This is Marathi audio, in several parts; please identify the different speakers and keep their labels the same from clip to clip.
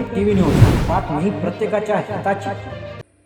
Speaker 1: टीव्ही न्यूज बातमी प्रत्येकाच्या हिताची.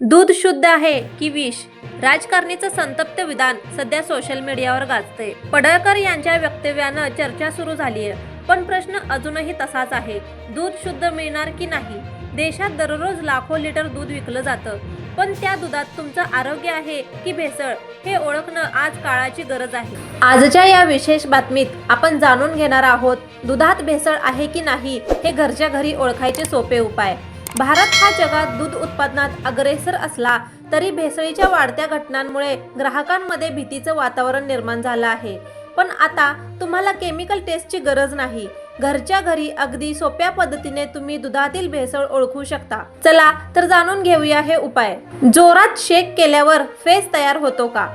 Speaker 2: दूध शुद्ध आहे की विष? राजकारणीचं संतप्त विधान सध्या सोशल मीडियावर गाजते पडळकर यांच्या वक्तव्यानं चर्चा सुरू झाली आहे पण प्रश्न अजूनही तसाच आहे. दूध शुद्ध मिळणार की नाही? देशात दररोज लाखो लिटर दूध विकलं जातं. पण त्या दुधात तुमचं आरोग्य आहे की भेसळ हे ओळखणं आज काळाची गरज आहे. आजच्या या विशेष बातमीत आपण जाणून घेणार आहोत दुधात भेसळ आहे की नाही हे घरच्या घरी ओळखायचे सोपे उपाय. भारत हा जगात दूध उत्पादनात अग्रेसर असला तरी भेसळीच्या वाढत्या घटनांमुळे ग्राहकांमध्ये भीतीचं वातावरण निर्माण झालं आहे. पण आता तुम्हाला केमिकल टेस्टची गरज नाही घरच्या घरी अगदी सोप्या पद्धतीने तुम्ही दुधातील भेसळ ओळखू शकता. चला तर जाणून घेऊया हे उपाय. जोरात शेक केल्यावर फेस तयार होतो का?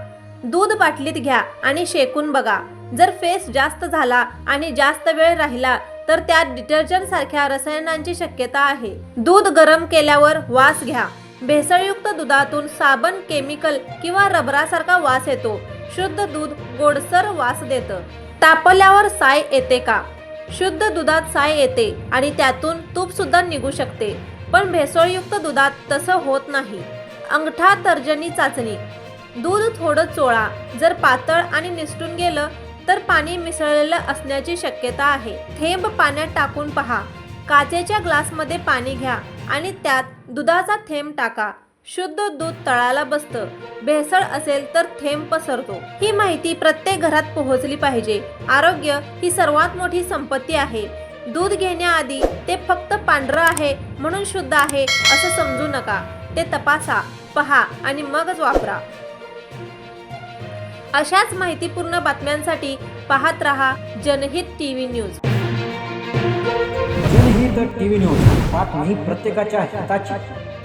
Speaker 2: दूध बाटलीत घ्या आणि शेकून बघा. जर फेस जास्त झाला आणि जास्त वेळ राहिला तर त्यात डिटर्जंट सारख्या रसायनांची शक्यता आहे. दूध गरम केल्यावर वास घ्या. भेसळयुक्त दुधातून साबण केमिकल किंवा रबरासारखा वास येतो. शुद्ध दूध गोडसर वास देतं. तापल्यावर साय येते का? शुद्ध दुधात साय येते आणि त्यातून तूप सुद्धा निघू शकते. पण भेसळयुक्त दुधात तसं होत नाही. अंगठा तर्जनी चाचणी. दूध थोडं चोळा. जर पातळ आणि निसटून गेलं तर पाणी मिसळलेलं असण्याची शक्यता आहे. थेंब पाण्यात टाकून पहा. काचेच्या ग्लासमध्ये पाणी घ्या आणि त्यात दुधाचा थेंब टाका. शुद्ध दूध तळाला बसतं. भेसळ असेल तर थेंब पसरतो. ही माहिती प्रत्येक घरात पोहोचली पाहिजे. आरोग्य ही सर्वात मोठी संपत्ती आहे. दूध घेण्याआधी ते फक्त पांढरं आहे म्हणून शुद्ध आहे असं समजू नका. ते तपासा पहा आणि मगच वापरा. अशाच माहितीपूर्ण बातम्यांसाठी पाहत रहा Janhit TV news.
Speaker 1: Janhit TV news बातमी प्रत्येकाच्या हिताची.